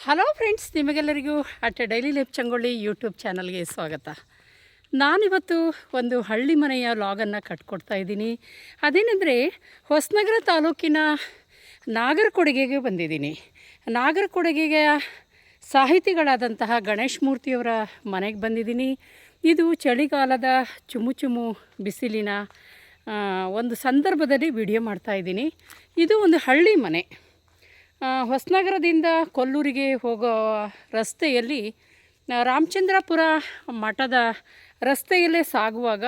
Hello friends ನಿಮಗೆಲ್ಲರಿಗೂ at daily life Changolli YouTube ಚಾನಲ್ಗೆ ಸ್ವಾಗತ. ನಾನಿವತ್ತು ಒಂದು ಹಳ್ಳಿ ಮನೆಯ ಲಾಗನ್ನು ಕಟ್ಕೊಡ್ತಾ ಇದ್ದೀನಿ. ಅದೇನೆಂದರೆ ಹೊಸನಗರ ತಾಲೂಕಿನ ನಾಗರಕೊಡುಗೆಗೆ ಬಂದಿದ್ದೀನಿ. ನಾಗರಕೊಡುಗೆಯ ಸಾಹಿತಿಗಳಾದಂತಹ ಗಣೇಶ್ ಮೂರ್ತಿಯವರ ಮನೆಗೆ ಬಂದಿದ್ದೀನಿ. ಇದು ಚಳಿಗಾಲದ ಚುಮು ಚುಮು ಬಿಸಿಲಿನ ಒಂದು ಸಂದರ್ಭದಲ್ಲಿ ವಿಡಿಯೋ ಮಾಡ್ತಾ ಇದ್ದೀನಿ. ಇದು ಒಂದು ಹಳ್ಳಿ ಮನೆ. ಹೊಸನಗರದಿಂದ ಕೊಲ್ಲೂರಿಗೆ ಹೋಗೋ ರಸ್ತೆಯಲ್ಲಿ ರಾಮಚಂದ್ರಪುರ ಮಠದ ರಸ್ತೆಯಲ್ಲೇ ಸಾಗುವಾಗ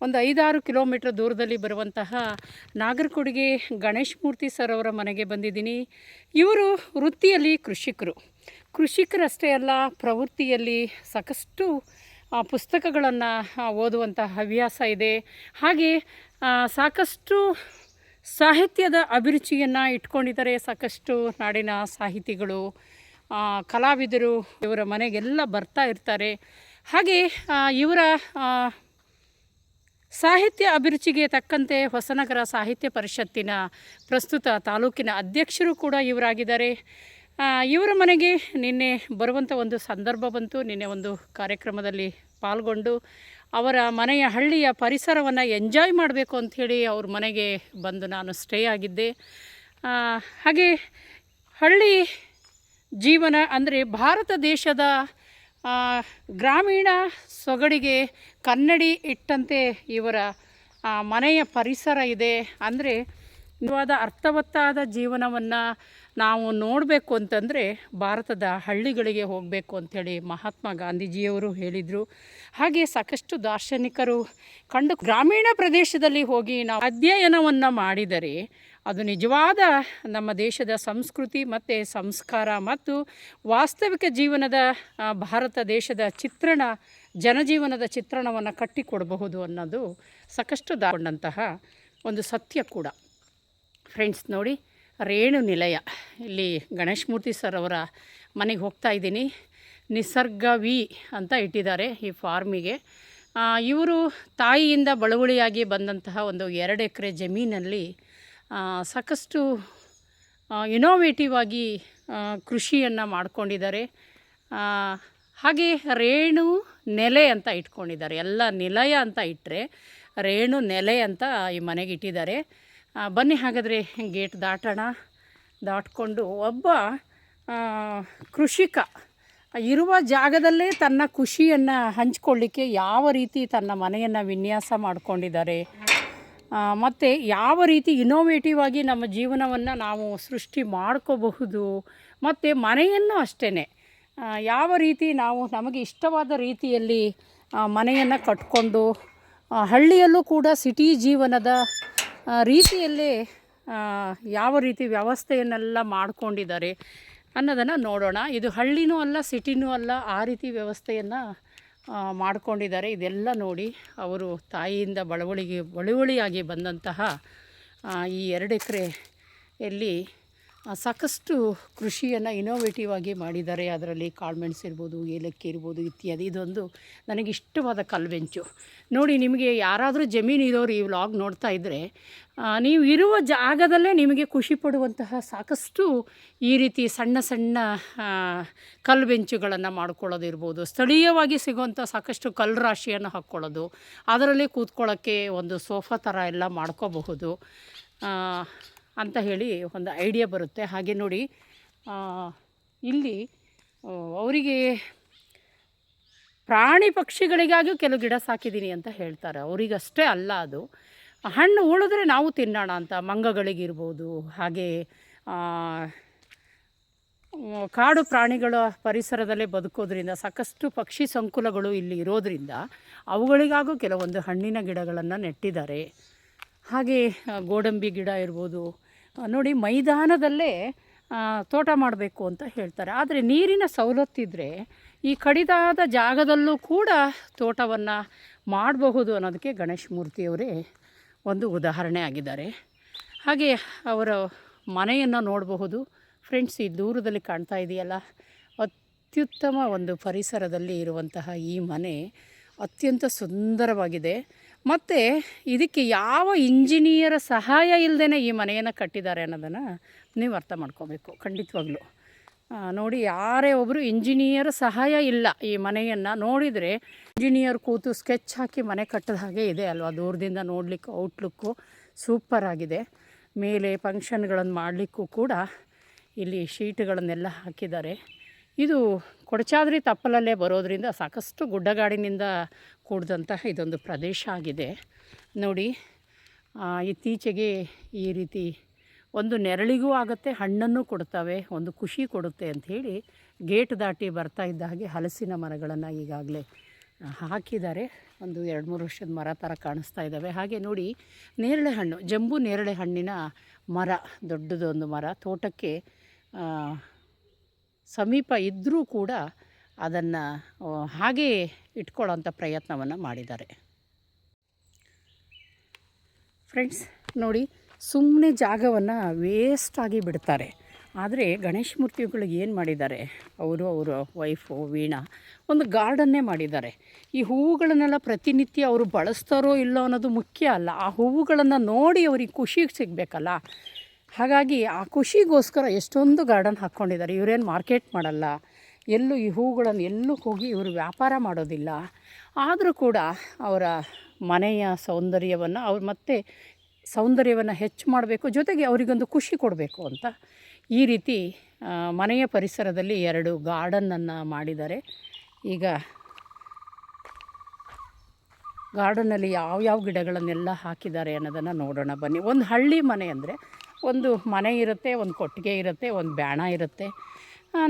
ಒಂದು ಐದಾರು ಕಿಲೋಮೀಟ್ರ್ ದೂರದಲ್ಲಿ ಬರುವಂತಹ ನಾಗರಕೊಡಿಗೆ ಗಣೇಶ್ ಮೂರ್ತಿ ಸರ್ ಅವರ ಮನೆಗೆ ಬಂದಿದ್ದೀನಿ. ಇವರು ವೃತ್ತಿಯಲ್ಲಿ ಕೃಷಿಕರು. ಕೃಷಿಕರಷ್ಟೇ ಅಲ್ಲ, ಪ್ರವೃತ್ತಿಯಲ್ಲಿ ಸಾಕಷ್ಟು ಪುಸ್ತಕಗಳನ್ನು ಓದುವಂಥ ಹವ್ಯಾಸ ಇದೆ. ಹಾಗೆ ಸಾಕಷ್ಟು ಸಾಹಿತ್ಯದ ಅಭಿರುಚಿಯನ್ನು ಇಟ್ಕೊಂಡಿದ್ದಾರೆ ಸಾಕಷ್ಟು ನಾಡಿನ ಸಾಹಿತಿಗಳು ಕಲಾವಿದರು ಇವರ ಮನೆಗೆಲ್ಲ ಬರ್ತಾ ಇರ್ತಾರೆ. ಹಾಗೆ ಇವರ ಸಾಹಿತ್ಯ ಅಭಿರುಚಿಗೆ ತಕ್ಕಂತೆ ಹೊಸನಗರ ಸಾಹಿತ್ಯ ಪರಿಷತ್ತಿನ ಪ್ರಸ್ತುತ ತಾಲೂಕಿನ ಅಧ್ಯಕ್ಷರು ಕೂಡ ಇವರಾಗಿದ್ದಾರೆ. ಇವರ ಮನೆಗೆ ನಿನ್ನೆ ಬರುವಂಥ ಒಂದು ಸಂದರ್ಭ ಬಂತು. ನಿನ್ನೆ ಒಂದು ಕಾರ್ಯಕ್ರಮದಲ್ಲಿ ಪಾಲ್ಗೊಂಡು ಅವರ ಮನೆಯ ಹಳ್ಳಿಯ ಪರಿಸರವನ್ನು ಎಂಜಾಯ್ ಮಾಡಬೇಕು ಅಂಥೇಳಿ ಅವ್ರ ಮನೆಗೆ ಬಂದು ನಾನು ಸ್ಟೇ ಆಗಿದ್ದೆ. ಹಾಗೆ ಹಳ್ಳಿ ಜೀವನ ಅಂದರೆ ಭಾರತ ದೇಶದ ಗ್ರಾಮೀಣ ಸೊಗಡಿಗೆ ಕನ್ನಡಿ ಇಟ್ಟಂತೆ ಇವರ ಮನೆಯ ಪರಿಸರ ಇದೆ. ಅಂದರೆ ನಿಜವಾದ ಅರ್ಥವತ್ತಾದ ಜೀವನವನ್ನು ನಾವು ನೋಡಬೇಕು ಅಂತಂದರೆ ಭಾರತದ ಹಳ್ಳಿಗಳಿಗೆ ಹೋಗಬೇಕು ಅಂಥೇಳಿ ಮಹಾತ್ಮ ಗಾಂಧೀಜಿಯವರು ಹೇಳಿದರು. ಹಾಗೆ ಸಾಕಷ್ಟು ದಾರ್ಶನಿಕರು ಕಂಡು ಗ್ರಾಮೀಣ ಪ್ರದೇಶದಲ್ಲಿ ಹೋಗಿ ನಾವು ಅಧ್ಯಯನವನ್ನು ಮಾಡಿದರೆ ಅದು ನಿಜವಾದ ನಮ್ಮ ದೇಶದ ಸಂಸ್ಕೃತಿ ಮತ್ತು ಸಂಸ್ಕಾರ ಮತ್ತು ವಾಸ್ತವಿಕ ಜೀವನದ ಭಾರತ ದೇಶದ ಚಿತ್ರಣ, ಜನಜೀವನದ ಚಿತ್ರಣವನ್ನು ಕಟ್ಟಿಕೊಡಬಹುದು ಅನ್ನೋದು ಸಾಕಷ್ಟು ದಾಕೊಂಡಂತಹ ಒಂದು ಸತ್ಯ ಕೂಡ. ಫ್ರೆಂಡ್ಸ್ ನೋಡಿ ರೇಣು ನಿಲಯ ಇಲ್ಲಿ ಗಣೇಶ್ ಮೂರ್ತಿ ಸರ್ ಅವರ ಮನೆಗೆ ಹೋಗ್ತಾ ಇದ್ದೀನಿ. ನಿಸರ್ಗ ವಿ ಅಂತ ಇಟ್ಟಿದ್ದಾರೆ ಈ ಫಾರ್ಮಿಗೆ. ಇವರು ತಾಯಿಯಿಂದ ಬಳುವಳಿಯಾಗಿ ಬಂದಂತಹ ಒಂದು ಎರಡು ಎಕರೆ ಜಮೀನಲ್ಲಿ ಸಾಕಷ್ಟು ಇನೋವೇಟಿವ್ ಆಗಿ ಕೃಷಿಯನ್ನು ಮಾಡ್ಕೊಂಡಿದ್ದಾರೆ. ಹಾಗೆ ರೇಣು ನೆಲೆ ಅಂತ ಇಟ್ಕೊಂಡಿದ್ದಾರೆ. ಎಲ್ಲ ನಿಲಯ ಅಂತ ಇಟ್ಟರೆ ರೇಣು ನೆಲೆ ಅಂತ ಈ ಮನೆಗೆ ಇಟ್ಟಿದ್ದಾರೆ. ಬನ್ನಿ ಹಾಗಾದರೆ ಗೇಟ್ ದಾಟೋಣ. ದಾಟ್ಕೊಂಡು ಒಬ್ಬ ಕೃಷಿಕ, ಇರುವ ಜಾಗದಲ್ಲೇ ತನ್ನ ಖುಷಿಯನ್ನು ಹಂಚ್ಕೊಳ್ಳಿಕ್ಕೆ ಯಾವ ರೀತಿ ತನ್ನ ಮನೆಯನ್ನು ವಿನ್ಯಾಸ ಮಾಡಿಕೊಂಡಿದ್ದಾರೆ. ಮತ್ತು ಯಾವ ರೀತಿ ಇನೋವೇಟಿವ್ ಆಗಿ ನಮ್ಮ ಜೀವನವನ್ನು ನಾವು ಸೃಷ್ಟಿ ಮಾಡ್ಕೋಬಹುದು. ಮತ್ತು ಮನೆಯನ್ನು ಅಷ್ಟೇ ಯಾವ ರೀತಿ ನಾವು ನಮಗೆ ಇಷ್ಟವಾದ ರೀತಿಯಲ್ಲಿ ಮನೆಯನ್ನು ಕಟ್ಕೊಂಡು ಹಳ್ಳಿಯಲ್ಲೂ ಕೂಡ ಸಿಟಿ ಜೀವನದ ರೀತಿಯಲ್ಲೇ ಯಾವ ರೀತಿ ವ್ಯವಸ್ಥೆಯನ್ನೆಲ್ಲ ಮಾಡ್ಕೊಂಡಿದ್ದಾರೆ ಅನ್ನೋದನ್ನು ನೋಡೋಣ. ಇದು ಹಳ್ಳಿನೂ ಅಲ್ಲ, ಸಿಟಿನೂ ಅಲ್ಲ, ಆ ರೀತಿ ವ್ಯವಸ್ಥೆಯನ್ನು ಮಾಡ್ಕೊಂಡಿದ್ದಾರೆ. ಇದೆಲ್ಲ ನೋಡಿ ಅವರು ತಾಯಿಯಿಂದ ಬಳವಳಿಗೆ, ಬಳುವಳಿಯಾಗಿ ಬಂದಂತಹ ಈ ಎರಡು ಎಕರೆಯಲ್ಲಿ ಸಾಕಷ್ಟು ಕೃಷಿಯನ್ನು ಇನೋವೇಟಿವ್ ಆಗಿ ಮಾಡಿದ್ದಾರೆ. ಅದರಲ್ಲಿ ಕಾಳುಮೆಣಸು ಇರ್ಬೋದು, ಏಲಕ್ಕಿ ಇರ್ಬೋದು ಇತ್ಯಾದಿ. ಇದೊಂದು ನನಗೆ ಇಷ್ಟವಾದ ಕಲ್ವೆಂಚು. ನೋಡಿ, ನಿಮಗೆ ಯಾರಾದರೂ ಜಮೀನು ಇರೋರು ಈ ವ್ಲಾಗ್ ನೋಡ್ತಾ ಇದ್ದರೆ ನೀವು ಇರುವ ಜಾಗದಲ್ಲೇ ನಿಮಗೆ ಖುಷಿ ಪಡುವಂತಹ ಸಾಕಷ್ಟು ಈ ರೀತಿ ಸಣ್ಣ ಸಣ್ಣ ಕಲ್ಬೆಂಚುಗಳನ್ನು ಮಾಡ್ಕೊಳ್ಳೋದಿರ್ಬೋದು. ಸ್ಥಳೀಯವಾಗಿ ಸಿಗುವಂಥ ಸಾಕಷ್ಟು ಕಲ್ಲು ರಾಶಿಯನ್ನು ಹಾಕ್ಕೊಳ್ಳೋದು ಅದರಲ್ಲಿ ಕೂತ್ಕೊಳ್ಳೋಕ್ಕೆ ಒಂದು ಸೋಫಾ ಥರ ಎಲ್ಲ ಮಾಡ್ಕೋಬಹುದು. ಅಂತ ಹೇಳಿ ಒಂದು ಐಡಿಯಾ ಬರುತ್ತೆ. ಹಾಗೆ ನೋಡಿ ಇಲ್ಲಿ ಅವರಿಗೆ ಪ್ರಾಣಿ ಪಕ್ಷಿಗಳಿಗಾಗಿಯೂ ಕೆಲವು ಗಿಡ ಸಾಕಿದ್ದೀನಿ ಅಂತ ಹೇಳ್ತಾರೆ. ಅವರಿಗಷ್ಟೇ ಅಲ್ಲ ಅದು. ಹಣ್ಣು ಉಳಿದ್ರೆ ನಾವು ತಿನ್ನೋಣ ಅಂತ ಮಂಗಗಳಿಗಿರ್ಬೋದು, ಹಾಗೆ ಕಾಡು ಪ್ರಾಣಿಗಳ ಪರಿಸರದಲ್ಲೇ ಬದುಕೋದ್ರಿಂದ, ಸಾಕಷ್ಟು ಪಕ್ಷಿ ಸಂಕುಲಗಳು ಇಲ್ಲಿ ಇರೋದರಿಂದ ಅವುಗಳಿಗಾಗೂ ಕೆಲವೊಂದು ಹಣ್ಣಿನ ಗಿಡಗಳನ್ನು ನೆಟ್ಟಿದ್ದಾರೆ. ಹಾಗೆ ಗೋಡಂಬಿ ಗಿಡ ಇರ್ಬೋದು ನೋಡಿ, ಮೈದಾನದಲ್ಲೇ ತೋಟ ಮಾಡಬೇಕು ಅಂತ ಹೇಳ್ತಾರೆ. ಆದರೆ ನೀರಿನ ಸವಲತ್ತಿದ್ದರೆ ಈ ಕಡಿದಾದ ಜಾಗದಲ್ಲೂ ಕೂಡ ತೋಟವನ್ನು ಮಾಡಬಹುದು ಅನ್ನೋದಕ್ಕೆ ಗಣೇಶ ಮೂರ್ತಿಯವರೇ ಒಂದು ಉದಾಹರಣೆ ಆಗಿದ್ದಾರೆ. ಹಾಗೆ ಅವರ ಮನೆಯನ್ನು ನೋಡಬಹುದು. ಫ್ರೆಂಡ್ಸ್, ಈ ದೂರದಲ್ಲಿ ಕಾಣ್ತಾ ಇದೆಯಲ್ಲ, ಅತ್ಯುತ್ತಮ ಒಂದು ಪರಿಸರದಲ್ಲಿ ಇರುವಂತಹ ಈ ಮನೆ ಅತ್ಯಂತ ಸುಂದರವಾಗಿದೆ. ಮತ್ತು ಇದಕ್ಕೆ ಯಾವ ಇಂಜಿನಿಯರ ಸಹಾಯ ಇಲ್ಲದೇ ಈ ಮನೆಯನ್ನು ಕಟ್ಟಿದ್ದಾರೆ ಅನ್ನೋದನ್ನು ನೀವು ಅರ್ಥ ಮಾಡ್ಕೋಬೇಕು, ಖಂಡಿತವಾಗ್ಲೂ. ನೋಡಿ, ಯಾರೇ ಒಬ್ಬರು ಇಂಜಿನಿಯರ್ ಸಹಾಯ ಇಲ್ಲ ಈ ಮನೆಯನ್ನು ನೋಡಿದರೆ, ಇಂಜಿನಿಯರ್ ಕೂತು ಸ್ಕೆಚ್ ಹಾಕಿ ಮನೆ ಕಟ್ಟದ ಹಾಗೆ ಇದೆ ಅಲ್ವಾ? ದೂರದಿಂದ ನೋಡಲಿಕ್ಕೆ, ಔಟ್ಲುಕ್ಕು ಸೂಪರ್ ಆಗಿದೆ. ಮೇಲೆ ಫಂಕ್ಷನ್ಗಳನ್ನು ಮಾಡಲಿಕ್ಕೂ ಕೂಡ ಇಲ್ಲಿ ಶೀಟ್ಗಳನ್ನೆಲ್ಲ ಹಾಕಿದ್ದಾರೆ. ಇದು ಕೊಡಚಾದ್ರಿ ತಪ್ಪಲಲ್ಲೇ ಬರೋದರಿಂದ ಸಾಕಷ್ಟು ಗುಡ್ಡಗಾಡಿನಿಂದ ಕೂಡಿದಂತಹ ಇದೊಂದು ಪ್ರದೇಶ ಆಗಿದೆ. ನೋಡಿ ಇತ್ತೀಚೆಗೆ ಈ ರೀತಿ ಒಂದು ನೆರಳಿಗೂ ಆಗುತ್ತೆ, ಹಣ್ಣನ್ನು ಕೊಡ್ತವೆ, ಒಂದು ಖುಷಿ ಕೊಡುತ್ತೆ ಅಂಥೇಳಿ ಗೇಟ್ ದಾಟಿ ಬರ್ತಾ ಇದ್ದ ಹಾಗೆ ಹಲಸಿನ ಮರಗಳನ್ನು ಈಗಾಗಲೇ ಹಾಕಿದ್ದಾರೆ. ಒಂದು ಎರಡು ಮೂರು ವರ್ಷದ ಮರ ಥರ ಕಾಣಿಸ್ತಾ ಇದ್ದಾವೆ. ಹಾಗೆ ನೋಡಿ, ನೇರಳೆ ಹಣ್ಣು, ಜಂಬು ನೇರಳೆ ಹಣ್ಣಿನ ಮರ, ದೊಡ್ಡದೊಂದು ಮರ, ತೋಟಕ್ಕೆ ಸಮೀಪ ಇದ್ದರೂ ಕೂಡ ಅದನ್ನು ಹಾಗೇ ಇಟ್ಕೊಳ್ಳೋಂಥ ಪ್ರಯತ್ನವನ್ನು ಮಾಡಿದ್ದಾರೆ. ಫ್ರೆಂಡ್ಸ್ ನೋಡಿ ಸುಮ್ಮನೆ ಜಾಗವನ್ನು ವೇಸ್ಟಾಗಿ ಬಿಡ್ತಾರೆ. ಆದರೆ ಗಣೇಶ ಮೂರ್ತಿಗಳು ಏನು ಮಾಡಿದ್ದಾರೆ? ಅವರು ಅವರ ವೈಫು ವೀಣಾ, ಒಂದು ಗಾರ್ಡನ್ನೇ ಮಾಡಿದ್ದಾರೆ. ಈ ಹೂವುಗಳನ್ನೆಲ್ಲ ಪ್ರತಿನಿತ್ಯ ಅವರು ಬಳಸ್ತಾರೋ ಇಲ್ಲೋ ಅನ್ನೋದು ಮುಖ್ಯ ಅಲ್ಲ. ಆ ಹೂವುಗಳನ್ನು ನೋಡಿ ಅವ್ರಿಗೆ ಖುಷಿ ಸಿಗಬೇಕಲ್ಲ. ಹಾಗಾಗಿ ಆ ಖುಷಿಗೋಸ್ಕರ ಎಷ್ಟೊಂದು ಗಾರ್ಡನ್ ಹಾಕ್ಕೊಂಡಿದ್ದಾರೆ. ಇವರೇನು ಮಾರ್ಕೆಟ್ ಮಾಡಲ್ಲ. ಎಲ್ಲೂ ಈ ಹೂಗಳನ್ನು ಎಲ್ಲೂ ಹೋಗಿ ಇವರು ವ್ಯಾಪಾರ ಮಾಡೋದಿಲ್ಲ. ಆದರೂ ಕೂಡ ಅವರ ಮನೆಯ ಸೌಂದರ್ಯವನ್ನು ಅವ್ರು ಮತ್ತೆ ಸೌಂದರ್ಯವನ್ನು ಹೆಚ್ಚು ಮಾಡಬೇಕು, ಜೊತೆಗೆ ಅವರಿಗೊಂದು ಖುಷಿ ಕೊಡಬೇಕು ಅಂತ. ಈ ರೀತಿ ಮನೆಯ ಪರಿಸರದಲ್ಲಿ ಎರಡು ಗಾರ್ಡನನ್ನು ಮಾಡಿದ್ದಾರೆ. ಈಗ ಗಾರ್ಡನಲ್ಲಿ ಯಾವ್ಯಾವ ಗಿಡಗಳನ್ನೆಲ್ಲ ಹಾಕಿದ್ದಾರೆ ಅನ್ನೋದನ್ನು ನೋಡೋಣ ಬನ್ನಿ. ಒಂದು ಹಳ್ಳಿ ಮನೆ ಅಂದರೆ ಒಂದು ಮನೆ ಇರುತ್ತೆ, ಒಂದು ಕೊಟ್ಟಿಗೆ ಇರುತ್ತೆ, ಒಂದು ಬ್ಯಾಣ ಇರುತ್ತೆ.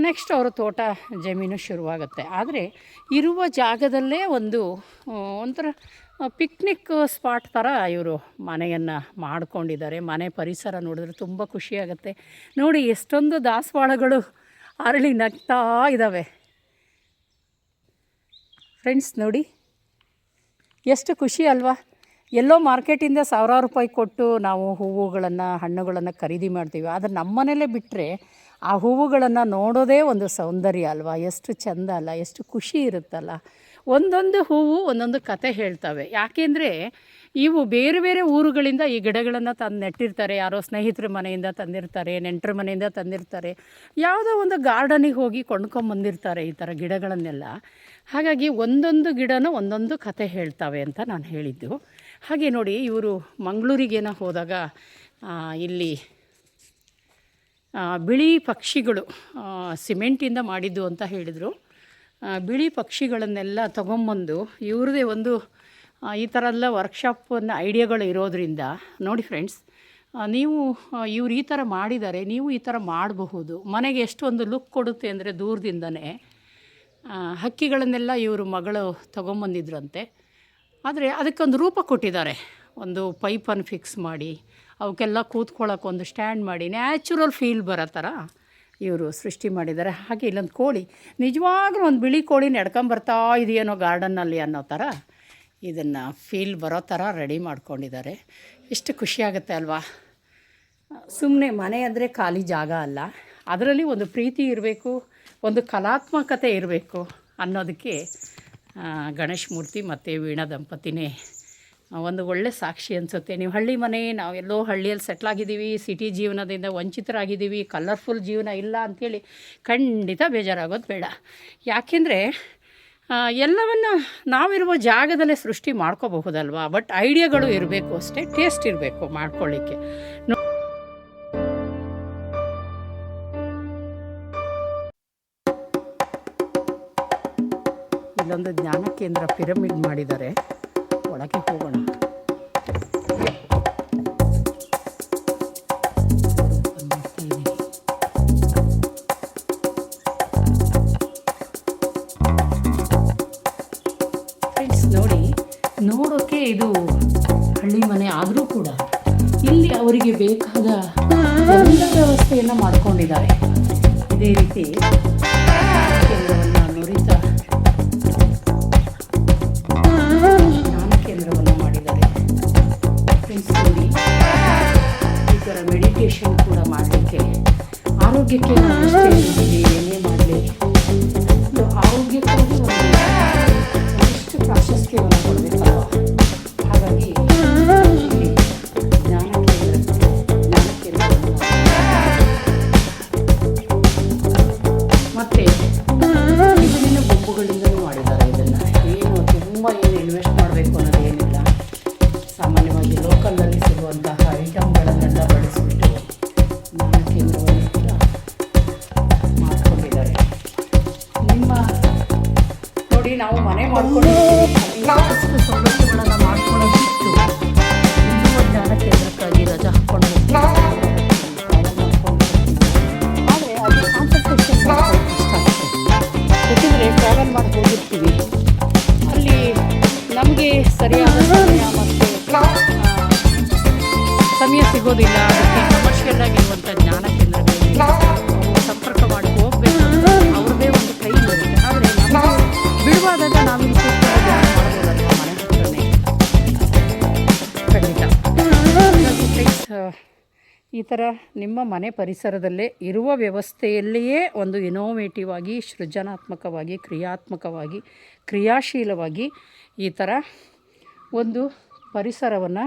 ನೆಕ್ಸ್ಟ್ ಅವರು ತೋಟ ಜಮೀನು ಶುರುವಾಗುತ್ತೆ. ಆದರೆ ಇರುವ ಜಾಗದಲ್ಲೇ ಒಂದು ಒಂಥರ ಪಿಕ್ನಿಕ್ ಸ್ಪಾಟ್ ಥರ ಇವರು ಮನೆಯನ್ನು ಮಾಡ್ಕೊಂಡಿದ್ದಾರೆ. ಮನೆ ಪರಿಸರ ನೋಡಿದ್ರೆ ತುಂಬ ಖುಷಿಯಾಗುತ್ತೆ ನೋಡಿ, ಎಷ್ಟೊಂದು ದಾಸವಾಳಗಳು ಅರಳಿ ನಗ್ತಾ ಇದ್ದಾವೆ ಫ್ರೆಂಡ್ಸ್ ನೋಡಿ, ಎಷ್ಟು ಖುಷಿ ಅಲ್ವಾ? ಎಲ್ಲೋ ಮಾರ್ಕೆಟಿಂದ ಸಾವಿರಾರು ರೂಪಾಯಿ ಕೊಟ್ಟು ನಾವು ಹೂವುಗಳನ್ನು, ಹಣ್ಣುಗಳನ್ನು ಖರೀದಿ ಮಾಡ್ತೀವಿ. ಆದರೆ ನಮ್ಮನೇಲೆ ಬಿಟ್ಟರೆ ಆ ಹೂವುಗಳನ್ನು ನೋಡೋದೇ ಒಂದು ಸೌಂದರ್ಯ ಅಲ್ವಾ? ಎಷ್ಟು ಚೆಂದ ಅಲ್ಲ, ಎಷ್ಟು ಖುಷಿ ಇರುತ್ತಲ್ಲ? ಒಂದೊಂದು ಹೂವು ಒಂದೊಂದು ಕತೆ ಹೇಳ್ತವೆ. ಯಾಕೆಂದರೆ ಇವು ಬೇರೆ ಬೇರೆ ಊರುಗಳಿಂದ ಈ ಗಿಡಗಳನ್ನು ತಂದು ನೆಟ್ಟಿರ್ತಾರೆ. ಯಾರೋ ಸ್ನೇಹಿತರ ಮನೆಯಿಂದ ತಂದಿರ್ತಾರೆ, ನೆಂಟರ ಮನೆಯಿಂದ ತಂದಿರ್ತಾರೆ. ಯಾವುದೋ ಒಂದು ಗಾರ್ಡನಿಗೆ ಹೋಗಿ ಕೊಂಡ್ಕೊಂಬಂದಿರ್ತಾರೆ ಈ ಥರ ಗಿಡಗಳನ್ನೆಲ್ಲ. ಹಾಗಾಗಿ ಒಂದೊಂದು ಗಿಡನೂ ಒಂದೊಂದು ಕತೆ ಹೇಳ್ತಾವೆ ಅಂತ ನಾನು ಹೇಳಿದ್ದು. ಹಾಗೆ ನೋಡಿ ಇವರು ಮಂಗಳೂರಿಗೇನೋ ಹೋದಾಗ ಇಲ್ಲಿ ಬಿಳಿ ಪಕ್ಷಿಗಳು ಸಿಮೆಂಟಿಂದ ಮಾಡಿದ್ದು ಅಂತ ಹೇಳಿದರು. ಬಿಳಿ ಪಕ್ಷಿಗಳನ್ನೆಲ್ಲ ತೊಗೊಂಬಂದು ಇವ್ರದೇ ಒಂದು ಈ ಥರ ಎಲ್ಲ ವರ್ಕ್ಶಾಪನ್ನು ಐಡಿಯಾಗಳು ಇರೋದರಿಂದ, ನೋಡಿ ಫ್ರೆಂಡ್ಸ್ ನೀವು ಇವ್ರು ಈ ಥರ ಮಾಡಿದ್ದಾರೆ ನೀವು ಈ ಥರ ಮಾಡಬಹುದು, ಮನೆಗೆ ಎಷ್ಟೊಂದು ಲುಕ್ ಕೊಡುತ್ತೆ ಅಂದರೆ ದೂರದಿಂದನೇ ಹಕ್ಕಿಗಳನ್ನೆಲ್ಲ ಇವರು ಮಗಳು ತೊಗೊಂಬಂದಿದ್ರಂತೆ. ಆದರೆ ಅದಕ್ಕೊಂದು ರೂಪ ಕೊಟ್ಟಿದ್ದಾರೆ. ಒಂದು ಪೈಪನ್ನು ಫಿಕ್ಸ್ ಮಾಡಿ, ಅವಕ್ಕೆಲ್ಲ ಕೂತ್ಕೊಳ್ಳೋಕೆ ಒಂದು ಸ್ಟ್ಯಾಂಡ್ ಮಾಡಿ ನ್ಯಾಚುರಲ್ ಫೀಲ್ ಬರೋ ಥರ ಇವರು ಸೃಷ್ಟಿ ಮಾಡಿದ್ದಾರೆ. ಹಾಗೆ ಇಲ್ಲೊಂದು ಕೋಳಿ, ನಿಜವಾಗ್ಲೂ ಒಂದು ಬಿಳಿ ಕೋಳಿ ನಡ್ಕೊಂಬರ್ತಾ ಇದೆಯೇನೋ ಗಾರ್ಡನ್ನಲ್ಲಿ ಅನ್ನೋ ಥರ ಇದನ್ನು ಫೀಲ್ ಬರೋ ಥರ ರೆಡಿ ಮಾಡ್ಕೊಂಡಿದ್ದಾರೆ. ಎಷ್ಟು ಖುಷಿಯಾಗುತ್ತೆ ಅಲ್ವಾ? ಸುಮ್ಮನೆ ಮನೆ ಅಂದರೆ ಖಾಲಿ ಜಾಗ ಅಲ್ಲ. ಅದರಲ್ಲಿ ಒಂದು ಪ್ರೀತಿ ಇರಬೇಕು, ಒಂದು ಕಲಾತ್ಮಕತೆ ಇರಬೇಕು ಅನ್ನೋದಕ್ಕೆ ಗಣೇಶ್ ಮೂರ್ತಿ ಮತ್ತು ವೀಣಾ ದಂಪತಿನೇ ಒಂದು ಒಳ್ಳೆ ಸಾಕ್ಷಿ ಅನಿಸುತ್ತೆ. ನೀವು ಹಳ್ಳಿ ಮನೆ ನಾವೆಲ್ಲೋ ಹಳ್ಳಿಯಲ್ಲಿ ಸೆಟ್ಲಾಗಿದ್ದೀವಿ ಸಿಟಿ ಜೀವನದಿಂದ ವಂಚಿತರಾಗಿದ್ದೀವಿ ಕಲರ್ಫುಲ್ ಜೀವನ ಇಲ್ಲ ಅಂಥೇಳಿ ಖಂಡಿತ ಬೇಜಾರಾಗೋದು ಬೇಡ. ಯಾಕೆಂದರೆ ಎಲ್ಲವನ್ನು ನಾವಿರುವ ಜಾಗದಲ್ಲೇ ಸೃಷ್ಟಿ ಮಾಡ್ಕೋಬಹುದಲ್ವಾ? ಬಟ್ ಐಡಿಯಾಗಳು ಇರಬೇಕು ಅಷ್ಟೇ ಟೇಸ್ಟ್ ಇರಬೇಕು ಮಾಡ್ಕೊಳ್ಳಿಕ್ಕೆ. ಇಲ್ಲೊಂದು ಜ್ಞಾನ ಕೇಂದ್ರ ಪಿರಮಿಡ್ ಮಾಡಿದ್ದಾರೆ. ಒಳಗೆ ಹೋಗೋಣ. ನೋಡೋಕ್ಕೆ ಇದು ಹಳ್ಳಿ ಮನೆ ಆದರೂ ಕೂಡ ಇಲ್ಲಿ ಅವರಿಗೆ ಬೇಕಾದ ಎಲ್ಲ ವ್ಯವಸ್ಥೆಯನ್ನು ಮಾಡ್ಕೊಂಡಿದ್ದಾರೆ. ಇದೇ ರೀತಿ ಮೆಡಿಟೇಷನ್ ಕೂಡ ಮಾಡಲಿಕ್ಕೆ ಆರೋಗ್ಯಕ್ಕೆ ಸರಿಯಾದ ಸಮಯ ಮತ್ತು ಸಮಯ ಸಿಗೋದಿಲ್ಲ. ಆಗಿರುವಂಥ ಜ್ಞಾನ ಕೇಂದ್ರಗಳಲ್ಲಿ ಸಂಪರ್ಕ ಮಾಡಿ ಹೋಗಬೇಕು. ಅವ್ರದ್ದೇ ಒಂದು ಕೈ ಬರುತ್ತೆ ಆದರೆ ನಾವು ಬಿಡುವಾದಾಗ ನಾವಿಲ್ಲಿ ಈ ಥರ ನಿಮ್ಮ ಮನೆ ಪರಿಸರದಲ್ಲೇ ಇರುವ ವ್ಯವಸ್ಥೆಯಲ್ಲಿಯೇ ಒಂದು ಇನೋವೇಟಿವ್ ಆಗಿ, ಸೃಜನಾತ್ಮಕವಾಗಿ, ಕ್ರಿಯಾತ್ಮಕವಾಗಿ, ಕ್ರಿಯಾಶೀಲವಾಗಿ ಈ ಥರ ಒಂದು ಪರಿಸರವನ್ನು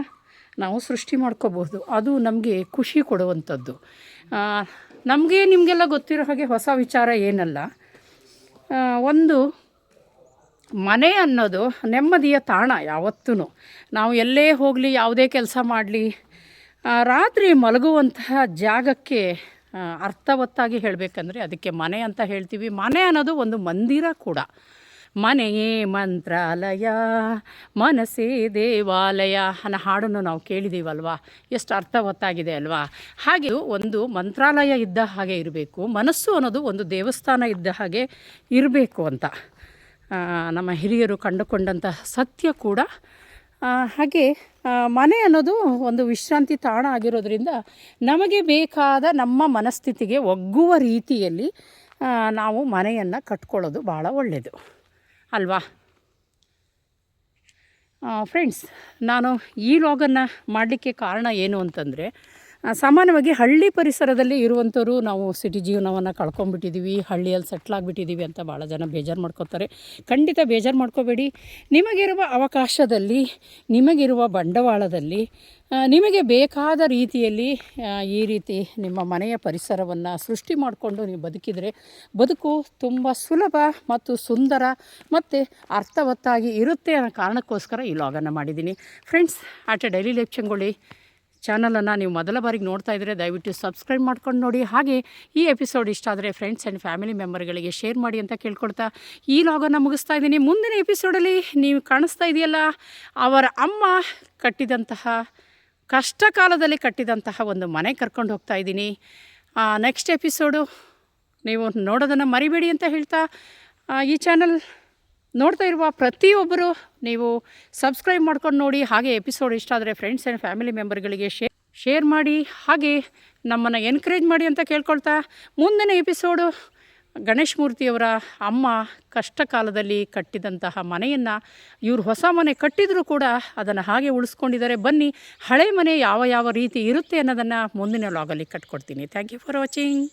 ನಾವು ಸೃಷ್ಟಿ ಮಾಡ್ಕೋಬಹುದು. ಅದು ನಮಗೆ ಖುಷಿ ಕೊಡುವಂಥದ್ದು. ನಮಗೆ ನಿಮಗೆಲ್ಲ ಗೊತ್ತಿರೋ ಹಾಗೆ ಹೊಸ ವಿಚಾರ ಏನಲ್ಲ. ಒಂದು ಮನೆ ಅನ್ನೋದು ನೆಮ್ಮದಿಯ ತಾಣ ಯಾವತ್ತೂ ನಾವು ಎಲ್ಲೇ ಹೋಗಲಿ, ಯಾವುದೇ ಕೆಲಸ ಮಾಡಲಿ ರಾತ್ರಿ ಮಲಗುವಂತಹ ಜಾಗಕ್ಕೆ ಅರ್ಥವತ್ತಾಗಿ ಹೇಳಬೇಕಂದ್ರೆ ಅದಕ್ಕೆ ಮನೆ ಅಂತ ಹೇಳ್ತೀವಿ. ಮನೆ ಅನ್ನೋದು ಒಂದು ಮಂದಿರ ಕೂಡ. ಮನೆಯೇ ಮಂತ್ರಾಲಯ, ಮನಸ್ಸೇ ದೇವಾಲಯ ಅನ್ನೋ ಹಾಡನ್ನು ನಾವು ಕೇಳಿದ್ದೀವಲ್ವಾ ಎಷ್ಟು ಅರ್ಥ ಗೊತ್ತಾಗಿದೆ ಅಲ್ವಾ? ಹಾಗೆ ಒಂದು ಮಂತ್ರಾಲಯ ಇದ್ದ ಹಾಗೆ ಇರಬೇಕು, ಮನಸ್ಸು ಅನ್ನೋದು ಒಂದು ದೇವಸ್ಥಾನ ಇದ್ದ ಹಾಗೆ ಇರಬೇಕು ಅಂತ. ನಮ್ಮ ಹಿರಿಯರು ಕಂಡುಕೊಂಡಂತಹ ಸತ್ಯ ಕೂಡ. ಹಾಗೆ ಮನೆ ಅನ್ನೋದು ಒಂದು ವಿಶ್ರಾಂತಿ ತಾಣ ಆಗಿರೋದ್ರಿಂದ ನಮಗೆ ಬೇಕಾದ ನಮ್ಮ ಮನಸ್ಥಿತಿಗೆ ಒಗ್ಗುವ ರೀತಿಯಲ್ಲಿ ನಾವು ಮನೆಯನ್ನು ಕಟ್ಕೊಳ್ಳೋದು ಭಾಳ ಒಳ್ಳೆಯದು ಅಲ್ವಾ? ಫ್ರೆಂಡ್ಸ್ ನಾನು ಈ ಲಾಗನ್ನು ಮಾಡಲಿಕ್ಕೆ ಕಾರಣ ಏನು ಅಂತಂದರೆ ಸಾಮಾನ್ಯವಾಗಿ ಹಳ್ಳಿ ಪರಿಸರದಲ್ಲಿ ಇರುವಂಥವ್ರು ನಾವು ಸಿಟಿ ಜೀವನವನ್ನು ಕಳ್ಕೊಂಡ್ಬಿಟ್ಟಿದ್ದೀವಿ ಹಳ್ಳಿಯಲ್ಲಿ ಸೆಟ್ಲ್ ಆಗಿಬಿಟ್ಟಿದ್ದೀವಿ ಅಂತ ಭಾಳ ಜನ ಬೇಜಾರು ಮಾಡ್ಕೋತಾರೆ. ಖಂಡಿತ ಬೇಜಾರು ಮಾಡ್ಕೋಬೇಡಿ. ನಿಮಗಿರುವ ಅವಕಾಶದಲ್ಲಿ, ನಿಮಗಿರುವ ಬಂಡವಾಳದಲ್ಲಿ ನಿಮಗೆ ಬೇಕಾದ ರೀತಿಯಲ್ಲಿ ಈ ರೀತಿ ನಿಮ್ಮ ಮನೆಯ ಪರಿಸರವನ್ನು ಸೃಷ್ಟಿ ಮಾಡಿಕೊಂಡು ನೀವು ಬದುಕಿದರೆ ಬದುಕು ತುಂಬ ಸುಲಭ ಮತ್ತು ಸುಂದರ ಮತ್ತು ಅರ್ಥವತ್ತಾಗಿ ಇರುತ್ತೆ ಅನ್ನೋ ಕಾರಣಕ್ಕೋಸ್ಕರ ಈ ಲಾಗನ್ನು ಮಾಡಿದ್ದೀನಿ. ಫ್ರೆಂಡ್ಸ್ ಆಟ ಡೈಲಿ ಲೈಫ್ ಚಂಗೊಳ್ಳಿ. ಚಾನಲನ್ನು ನೀವು ಮೊದಲ ಬಾರಿಗೆ ನೋಡ್ತಾ ಇದ್ದರೆ ದಯವಿಟ್ಟು ಸಬ್ಸ್ಕ್ರೈಬ್ ಮಾಡ್ಕೊಂಡು ನೋಡಿ. ಹಾಗೆ ಈ ಎಪಿಸೋಡ್ ಇಷ್ಟ ಆದರೆ ಫ್ರೆಂಡ್ಸ್ ಆ್ಯಂಡ್ ಫ್ಯಾಮಿಲಿ ಮೆಂಬರ್ಗಳಿಗೆ ಶೇರ್ ಮಾಡಿ ಅಂತ ಕೇಳ್ಕೊಡ್ತಾ ಈ ಲಾಗನ್ನು ಮುಗಿಸ್ತಾ ಇದ್ದೀನಿ. ಮುಂದಿನ ಎಪಿಸೋಡಲ್ಲಿ ನೀವು ಕಾಣಿಸ್ತಾ ಇದೆಯಲ್ಲ, ಅವರ ಅಮ್ಮ ಕಟ್ಟಿದಂತಹ ಕಷ್ಟ ಕಾಲದಲ್ಲಿ ಕಟ್ಟಿದಂತಹ ಒಂದು ಮನೆ ಕರ್ಕೊಂಡು ಹೋಗ್ತಾ ಇದ್ದೀನಿ. ನೆಕ್ಸ್ಟ್ ಎಪಿಸೋಡು ನೀವು ನೋಡೋದನ್ನು ಮರಿಬೇಡಿ ಅಂತ ಹೇಳ್ತಾ ಈ ಚಾನಲ್ ನೋಡ್ತಾ ಇರುವ ಪ್ರತಿಯೊಬ್ಬರು ನೀವು ಸಬ್ಸ್ಕ್ರೈಬ್ ಮಾಡ್ಕೊಂಡು ನೋಡಿ, ಹಾಗೆ ಎಪಿಸೋಡ್ ಇಷ್ಟ ಆದರೆ ಫ್ರೆಂಡ್ಸ್ ಆ್ಯಂಡ್ ಫ್ಯಾಮಿಲಿ ಮೆಂಬರ್ಗಳಿಗೆ ಶೇರ್ ಶೇರ್ ಮಾಡಿ, ಹಾಗೆ ನಮ್ಮನ್ನು ಎನ್ಕರೇಜ್ ಮಾಡಿ ಅಂತ ಕೇಳ್ಕೊಳ್ತಾ ಮುಂದಿನ ಎಪಿಸೋಡು ಗಣೇಶ್ ಮೂರ್ತಿಯವರ ಅಮ್ಮ ಕಷ್ಟ ಕಾಲದಲ್ಲಿ ಕಟ್ಟಿದಂತಹ ಮನೆಯನ್ನು, ಇವರು ಹೊಸ ಮನೆ ಕಟ್ಟಿದರೂ ಕೂಡ ಅದನ್ನು ಹಾಗೆ ಉಳಿಸ್ಕೊಂಡಿದ್ದಾರೆ. ಬನ್ನಿ, ಹಳೆ ಮನೆ ಯಾವ ಯಾವ ರೀತಿ ಇರುತ್ತೆ ಅನ್ನೋದನ್ನು ಮುಂದಿನ ಲಾಗಲ್ಲಿ ಕಟ್ಕೊಡ್ತೀನಿ. Thank you for watching